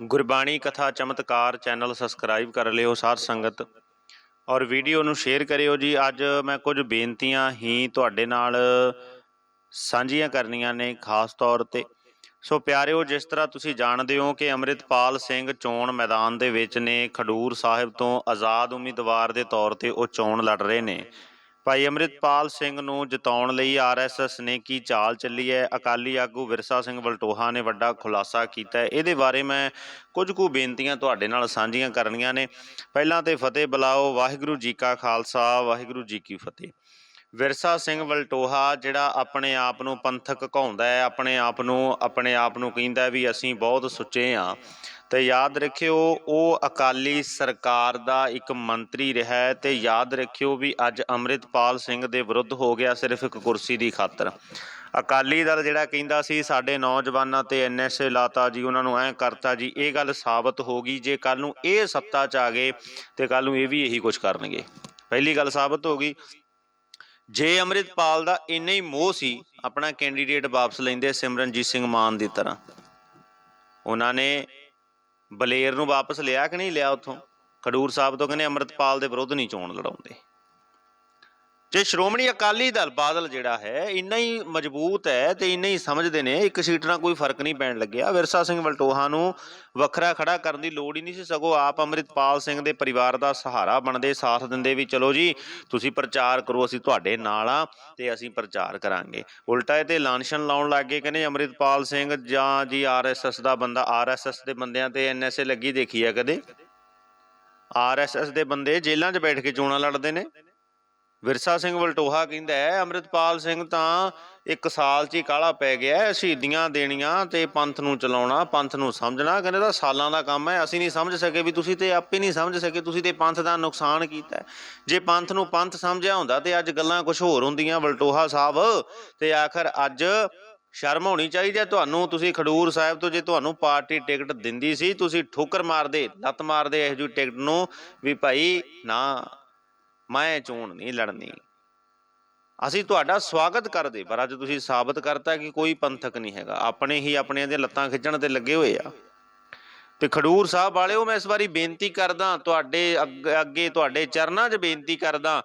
ਗੁਰਬਾਣੀ ਕਥਾ ਚਮਤਕਾਰ channel subscribe ਕਰ ਲਿਓ ਸਾਧ ਸੰਗਤ। ਔਰ ਵੀਡੀਓ ਨੂੰ ਸ਼ੇਅਰ ਕਰਿਓ ਜੀ। ਅੱਜ ਮੈਂ ਕੁਝ ਬੇਨਤੀਆਂ ਹੀ ਤੁਹਾਡੇ ਨਾਲ ਸਾਂਝੀਆਂ ਕਰਨੀਆਂ ਨੇ ਖਾਸ ਤੌਰ ਤੇ। ਸੋ ਪਿਆਰਿਓ, ਜਿਸ ਤਰ੍ਹਾਂ ਤੁਸੀਂ ਜਾਣਦੇ ਹੋ ਕਿ ਅੰਮ੍ਰਿਤਪਾਲ ਸਿੰਘ ਚੋਣ ਮੈਦਾਨ ਦੇ ਵਿੱਚ ਨੇ, ਖਡੂਰ ਸਾਹਿਬ ਤੋਂ ਆਜ਼ਾਦ ਉਮੀਦਵਾਰ ਦੇ ਤੌਰ ਤੇ ਉਹ ਚੋਣ ਲੜ ਰਹੇ ਨੇ। ਭਾਈ ਅੰਮ੍ਰਿਤਪਾਲ ਸਿੰਘ ਨੂੰ ਜਿਤਾਉਣ ਲਈ ਆਰਐਸਐਸ ਨੇ ਕੀ ਚਾਲ ਚੱਲੀ ਹੈ? ਅਕਾਲੀ ਆਗੂ ਵਿਰਸਾ ਸਿੰਘ ਵਲਟੋਹਾ ਨੇ ਵੱਡਾ ਖੁਲਾਸਾ ਕੀਤਾ ਹੈ। ਇਹਦੇ ਬਾਰੇ ਮੈਂ ਕੁਝ ਕੁ ਬੇਨਤੀਆਂ ਤੁਹਾਡੇ ਨਾਲ ਸਾਂਝੀਆਂ ਕਰਨੀਆਂ ਨੇ। ਪਹਿਲਾਂ ਤੇ ਫਤਿਹ ਬੁਲਾਓ। ਵਾਹਿਗੁਰੂ ਜੀ ਕਾ ਖਾਲਸਾ, ਵਾਹਿਗੁਰੂ ਜੀ ਕੀ ਫਤਿਹ। ਵਿਰਸਾ ਸਿੰਘ ਵਲਟੋਹਾ ਜਿਹੜਾ ਆਪਣੇ ਆਪ ਨੂੰ ਪੰਥਕ ਕਹਾਉਂਦਾ ਹੈ, ਆਪਣੇ ਆਪ ਨੂੰ, ਆਪਣੇ ਆਪ ਨੂੰ ਕਹਿੰਦਾ ਵੀ ਅਸੀਂ ਬਹੁਤ ਸੁੱਚੇ ਹਾਂ। ਤੇ ਯਾਦ ਰੱਖਿਓ, ਉਹ ਅਕਾਲੀ ਸਰਕਾਰ ਦਾ ਇੱਕ ਮੰਤਰੀ ਰਿਹਾ ਹੈ ਤੇ ਯਾਦ ਰੱਖਿਓ ਵੀ ਅੱਜ ਅੰਮ੍ਰਿਤਪਾਲ ਸਿੰਘ ਦੇ ਵਿਰੁੱਧ ਹੋ ਗਿਆ ਸਿਰਫ ਇੱਕ ਕੁਰਸੀ ਦੀ ਖਾਤਰ। ਅਕਾਲੀ ਦਲ ਜਿਹੜਾ ਕਹਿੰਦਾ ਸੀ, ਸਾਡੇ ਨੌਜਵਾਨਾਂ ਤੇ ਐਨਐਸਏ ਲਾਤਾ ਜੀ, ਉਹਨਾਂ ਨੂੰ ਐਂ ਕਰਤਾ ਜੀ, ਇਹ ਗੱਲ ਸਾਬਤ ਹੋ ਗਈ, ਜੇ ਕੱਲ ਨੂੰ ਇਹ ਸੱਤਾ 'ਚ ਆ ਗਏ ਤੇ ਕੱਲ ਨੂੰ ਇਹ ਵੀ ਇਹੀ ਕੁਝ ਕਰਨਗੇ। ਪਹਿਲੀ ਗੱਲ ਸਾਬਤ ਹੋ ਗਈ। ਜੇ ਅੰਮ੍ਰਿਤਪਾਲ ਦਾ ਇੰਨਾ ਹੀ ਮੋਹ ਸੀ, ਆਪਣਾ ਕੈਂਡੀਡੇਟ ਵਾਪਸ ਲੈਂਦੇ ਸਿਮਰਨਜੀਤ ਸਿੰਘ ਮਾਨ ਦੀ ਤਰ੍ਹਾਂ, ਉਹਨਾਂ ਨੇ ਬਲੇਰ ਨੂੰ ਵਾਪਸ ਲਿਆ ਕਿ ਨਹੀਂ ਲਿਆ ਉੱਥੋਂ? ਖਡੂਰ ਸਾਹਿਬ ਤੋਂ ਕਹਿੰਦੇ ਅੰਮ੍ਰਿਤਪਾਲ ਦੇ ਵਿਰੁੱਧ ਨਹੀਂ ਚੋਣ ਲੜਾਉਂਦੇ। ਜੇ ਸ਼੍ਰੋਮਣੀ ਅਕਾਲੀ ਦਲ ਬਾਦਲ ਜਿਹੜਾ ਹੈ, ਇੰਨਾ ਹੀ ਮਜ਼ਬੂਤ ਹੈ ਤੇ ਇੰਨਾ ਹੀ ਸਮਝਦੇ ਨੇ, ਇੱਕ ਸੀਟ ਨਾਲ ਕੋਈ ਫ਼ਰਕ ਨਹੀਂ ਪੈਣ ਲੱਗਿਆ। ਵਿਰਸਾ ਸਿੰਘ ਵਲਟੋਹਾ ਨੂੰ ਵੱਖਰਾ ਖੜਾ ਕਰਨ ਦੀ ਲੋੜ ਹੀ ਨਹੀਂ ਸੀ। ਸਗੋਂ ਆਪ ਅੰਮ੍ਰਿਤਪਾਲ ਸਿੰਘ ਦੇ ਪਰਿਵਾਰ ਦਾ ਸਹਾਰਾ ਬਣਦੇ ਸਾਥ ਦਿੰਦੇ ਵੀ, ਚਲੋ ਜੀ, ਤੁਸੀਂ ਪ੍ਰਚਾਰ ਕਰੋ, ਅਸੀਂ ਤੁਹਾਡੇ ਨਾਲ ਆ ਤੇ ਅਸੀਂ ਪ੍ਰਚਾਰ ਕਰਾਂਗੇ। ਉਲਟਾ ਇਹ ਤੇ ਲਾਂਛਨ ਲਾਉਣ ਲੱਗੇ ਕਹਿੰਦੇ ਅੰਮ੍ਰਿਤਪਾਲ ਸਿੰਘ ਜਾਂ ਜੀ ਆਰਐਸਐਸ ਦਾ ਬੰਦਾ ਆਰਐਸਐਸ ਦੇ ਬੰਦਿਆਂ ਤੇ ਐਨਐਸਏ ਲੱਗੀ ਦੇਖੀ ਆ ਕਦੇ? ਆਰਐਸਐਸ ਦੇ ਬੰਦੇ ਜੇਲ੍ਹਾਂ 'ਚ ਬੈਠ ਕੇ ਚੋਣਾਂ ਲੜਦੇ ਨੇ। ਵਿਰਸਾ ਸਿੰਘ ਵਲਟੋਹਾ ਕਹਿੰਦਾ ਹੈ, ਅੰਮ੍ਰਿਤਪਾਲ ਸਿੰਘ ਤਾਂ ਇੱਕ ਸਾਲ 'ਚ ਹੀ ਕਾਲਾ ਪੈ ਗਿਆ ਸ਼ਹੀਦੀਆਂ ਦੇਣੀਆਂ ਤੇ ਪੰਥ ਨੂੰ ਚਲਾਉਣਾ, ਪੰਥ ਨੂੰ ਸਮਝਣਾ। ਕਹਿੰਦੇ ਤਾਂ ਸਾਲਾਂ ਦਾ ਕੰਮ ਹੈ, ਅਸੀਂ ਨਹੀਂ ਸਮਝ ਸਕੇ ਵੀ ਤੁਸੀਂ ਤੇ ਆਪੇ ਨਹੀਂ ਸਮਝ ਸਕੇ, ਤੁਸੀਂ ਤੇ ਪੰਥ ਦਾ ਨੁਕਸਾਨ ਕੀਤਾ ਜੇ ਪੰਥ ਨੂੰ ਪੰਥ ਸਮਝਿਆ ਹੁੰਦਾ ਤੇ ਅੱਜ ਗੱਲਾਂ ਕੁਝ ਹੋਰ ਹੁੰਦੀਆਂ, ਵਲਟੋਹਾ ਸਾਹਿਬ। ਤੇ ਆਖਰ ਅੱਜ ਸ਼ਰਮ ਹੋਣੀ ਚਾਹੀਦੀ ਹੈ ਤੁਹਾਨੂੰ। ਤੁਸੀਂ ਖਡੂਰ ਸਾਹਿਬ ਤੋਂ ਜੇ ਤੁਹਾਨੂੰ ਪਾਰਟੀ ਟਿਕਟ ਦਿੰਦੀ ਸੀ, ਤੁਸੀਂ ਠੋਕਰ ਮਾਰਦੇ, ਲੱਤ ਮਾਰਦੇ, ਇਹੋ ਜਿਹੀ ਟਿਕਟ ਨੂੰ ਵੀ ਭਾਈ ਨਾ ਮੈਂ ਚੋਣ ਨਹੀਂ ਲੜਨੀ। ਅਸੀਂ ਤੁਹਾਡਾ ਸਵਾਗਤ ਕਰਦੇ, ਪਰ ਅੱਜ ਤੁਸੀਂ ਸਾਬਤ ਕਰਤਾ ਕਿ ਕੋਈ ਪੰਥਕ ਨਹੀਂ ਹੈਗਾ। ਆਪਣੇ ਹੀ ਆਪਣਿਆਂ ਦੇ ਲੱਤਾਂ ਖਿੱਚਣ ਤੇ ਲੱਗੇ ਹੋਏ ਆ। ਤੇ ਖਡੂਰ ਸਾਹਿਬ ਵਾਲਿਓ, ਮੈਂ ਇਸ ਵਾਰੀ ਬੇਨਤੀ ਕਰਦਾ, ਤੁਹਾਡੇ ਅੱਗੇ ਤੁਹਾਡੇ ਚਰਨਾਂ 'ਚ ਬੇਨਤੀ ਕਰਦਾ,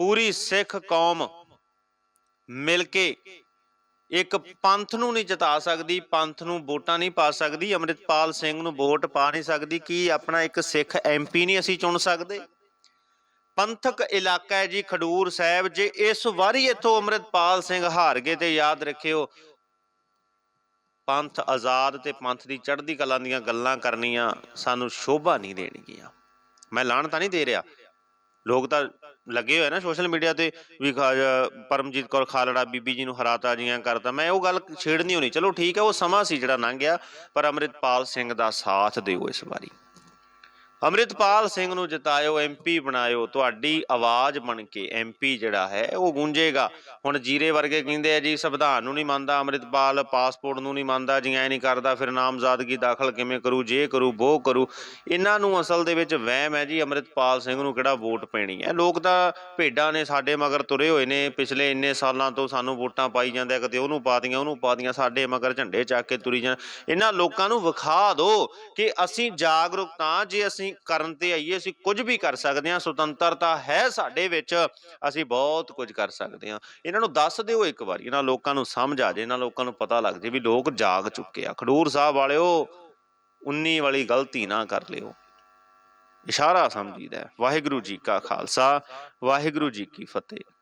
ਪੂਰੀ ਸਿੱਖ ਕੌਮ ਮਿਲ ਕੇ ਇੱਕ ਪੰਥ ਨੂੰ ਨਹੀਂ ਜਿਤਾ ਸਕਦੀ, ਪੰਥ ਨੂੰ ਵੋਟਾਂ ਨਹੀਂ ਪਾ ਸਕਦੀ, ਅੰਮ੍ਰਿਤਪਾਲ ਸਿੰਘ ਨੂੰ ਵੋਟ ਪਾ ਨਹੀਂ ਸਕਦੀ। ਕੀ ਆਪਣਾ ਇੱਕ ਸਿੱਖ ਐਮਪੀ ਨਹੀਂ ਅਸੀਂ ਚੁਣ ਸਕਦੇ? ਪੰਥਕ ਇਲਾਕਾ ਹੈ ਜੀ ਖਡੂਰ ਸਾਹਿਬ, ਜੇ ਇਸ ਵਾਰੀ ਇੱਥੋਂ ਅੰਮ੍ਰਿਤਪਾਲ ਸਿੰਘ ਹਾਰ ਗਏ ਤੇ ਯਾਦ ਰੱਖਿਓ, ਪੰਥ ਆਜ਼ਾਦ ਤੇ ਪੰਥ ਦੀ ਚੜ੍ਹਦੀ ਕਲਾ ਦੀਆਂ ਗੱਲਾਂ ਕਰਨੀਆਂ ਸਾਨੂੰ ਸ਼ੋਭਾ ਨਹੀਂ ਦੇਣਗੀਆਂ। ਮੈਂ ਲਾਣ ਤਾਂ ਨਹੀਂ ਦੇ ਰਿਹਾ। ਲੋਕ ਤਾਂ ਲੱਗੇ ਹੋਏ ਨਾ ਸੋਸ਼ਲ ਮੀਡੀਆ ਤੇ ਵੀ ਪਰਮਜੀਤ ਕੌਰ ਖਾਲੜਾ ਬੀਬੀ ਜੀ ਨੂੰ ਹਰਾਤਾ ਜੀਆਂ ਕਰਤਾ। ਮੈਂ ਉਹ ਗੱਲ ਛੇੜਨੀ ਹੋਣੀ। ਚਲੋ ਠੀਕ ਹੈ, ਉਹ ਸਮਾਂ ਸੀ ਜਿਹੜਾ ਲੰਘ ਗਿਆ, ਪਰ ਅੰਮ੍ਰਿਤਪਾਲ ਸਿੰਘ ਦਾ ਸਾਥ ਦਿਓ ਇਸ ਵਾਰੀ। ਅੰਮ੍ਰਿਤਪਾਲ ਸਿੰਘ ਨੂੰ ਜਿਤਾਇਓ ਐਮਪੀ ਬਣਾਇਓ ਤੁਹਾਡੀ ਆਵਾਜ਼ ਬਣ ਕੇ ਐਮਪੀ ਜਿਹੜਾ ਹੈ ਉਹ ਗੂੰਜੇਗਾ। ਹੁਣ ਜੀਰੇ ਵਰਗੇ ਕਹਿੰਦੇ ਆ ਜੀ ਸੰਵਿਧਾਨ ਨੂੰ ਨਹੀਂ ਮੰਨਦਾ ਅੰਮ੍ਰਿਤਪਾਲ ਪਾਸਪੋਰਟ ਨੂੰ ਨਹੀਂ ਮੰਨਦਾ ਜੀ ਐ ਨਹੀਂ ਕਰਦਾ ਫਿਰ ਨਾਮਜ਼ਦਗੀ ਦਾਖਲ ਕਿਵੇਂ ਕਰੂ ਜੇ ਕਰੂ ਬੋ ਕਰੂ। ਇਹਨਾਂ ਨੂੰ ਅਸਲ ਦੇ ਵਿੱਚ ਵਹਿਮ ਹੈ ਜੀ ਅੰਮ੍ਰਿਤਪਾਲ ਸਿੰਘ ਨੂੰ ਕਿਹੜਾ ਵੋਟ ਪੈਣੀ ਹੈ? ਲੋਕ ਤਾਂ ਭੇਡਾਂ ਨੇ ਸਾਡੇ ਮਗਰ ਤੁਰੇ ਹੋਏ ਨੇ ਪਿਛਲੇ ਇੰਨੇ ਸਾਲਾਂ ਤੋਂ ਸਾਨੂੰ ਵੋਟਾਂ ਪਾਈ ਜਾਂਦੇ ਆ, ਕਦੇ ਉਹਨੂੰ ਪਾਤੀਆਂ ਉਹਨੂੰ ਪਾਤੀਆਂ ਸਾਡੇ ਮਗਰ ਝੰਡੇ ਚੱਕ ਕੇ ਤੁਰੀ ਜਾਣ। ਇਹਨਾਂ ਲੋਕਾਂ ਨੂੰ ਵਿਖਾ ਦਿਓ ਕਿ ਅਸੀਂ ਜਾਗਰੂਕ ਤਾਂ ਜੇ ਅਸੀਂ ਕਰਨ ਤੇ ਆਈਏ, ਅਸੀਂ ਕੁਝ ਵੀ ਕਰ ਸਕਦੇ ਹਾਂ, ਸੁਤੰਤਰਤਾ ਹੈ ਸਾਡੇ ਵਿੱਚ, ਅਸੀਂ ਬਹੁਤ ਕੁਝ ਕਰ ਸਕਦੇ ਹਾਂ। ਇਹਨਾਂ ਨੂੰ ਦੱਸ ਦਿਓ ਇੱਕ ਵਾਰੀ, ਇਹਨਾਂ ਲੋਕਾਂ ਨੂੰ ਸਮਝ ਆ ਜੇ, ਇਹਨਾਂ ਲੋਕਾਂ ਨੂੰ ਪਤਾ ਲੱਗ ਜੇ ਵੀ ਲੋਕ ਜਾਗ ਚੁੱਕੇ ਆ। ਖਡੂਰ ਸਾਹਿਬ ਵਾਲਿਓ 19 ਵਾਲੀ ਗਲਤੀ ਨਾ ਕਰ ਲਿਓ। ਇਸ਼ਾਰਾ ਸਮਝੀਦਾ ਵਾਹਿਗੁਰੂ ਜੀ ਕਾ ਖਾਲਸਾ, ਵਾਹਿਗੁਰੂ ਜੀ ਕੀ ਫਤਿਹ।